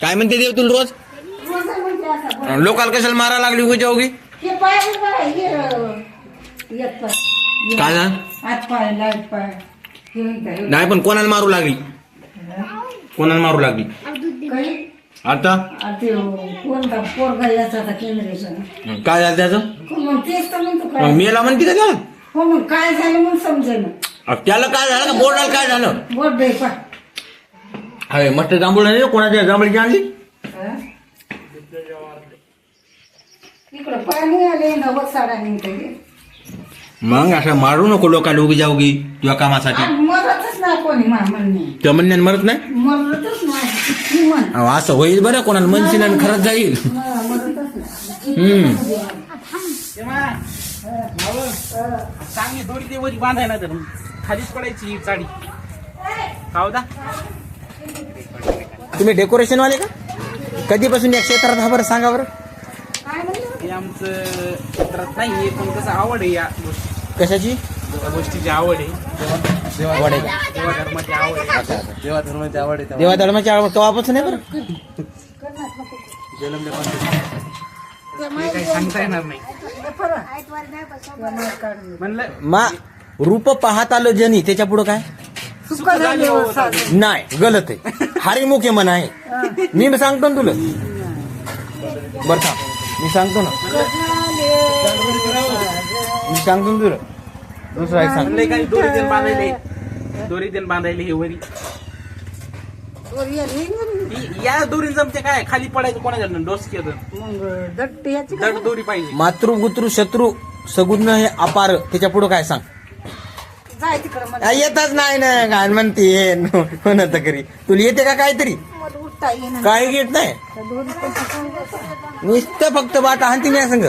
काय म्हणते देव तुला रोज. लोकाला कशाला मारा लागली उगी काय हे. नाही पण कोणाला मारू लागली? कोणाला मारू लागली? आता? काय झालं त्याचं? मेला म्हणते का त्याला? हो काय झालं म्हणून समजेल त्याला काय झालं का? बोर्डाला काय झालं? पा अरे मस्त जांभूळ नाही कोणाच्या जांभळीची आणली? इकडं पाणी आले नवद साडा निघते मग असं मारू नको लोकांना उगी जाऊगी तुझ्या कामासाठी. मरतच नाही कोणी मा म्हणणे. त्या म्हणण्यान मरत नाही? मरतच अहो, असं होईल बरं कोणाला मनशील आणि खरंच जाईल. म- मरतच नाही. हम्म. चांगली दोरी ते वरी बांधायला तर खालीच पडायची ही साडी. कावदा तुम्ही डेकोरेशन वाले का? कधीपासून या क्षेत्रात हा बरं सांगा बरं. हे आमचं क्षेत्रात पण कसं आवड आहे या गोष्टी. कशाची? या गोष्टीची आवड आहे. देवा धर्माची आवड आहे. देवा धर्माची आवड आहे देवा धर्माची आवड आहे बरं? हे काही सांगता येणार नाही. म्हणलं मा रूप पाहत आलं जनी त्याच्या पुढं काय. नाही गलत आहे. हरिमुख आहे म्हणा आहे. मी सांगतो ना तुला. बरं थांब. मी सांगतो ना. मी सांगतो ना तुला. दुसरा एक सांग. काही दोरी देण बांधायले. दोरी देण बांधायले हे वरी. ये. ही- दोरी जमते काय? खाली पडायचं कोणाच्या डोस केलं? दड दोरी पाहिजे. मातृ गुत्रु शत्रू सगुण हे अपार. त्याच्या पुढं काय सांग? जाय तिकडं मला आ, येतच नाही ना काय म्हणते म्हणत करी तुला येते का काहीतरी? मला उठता येईना. काही घेत नाही. नुसतं फक्त बाटा हाती नाही संग.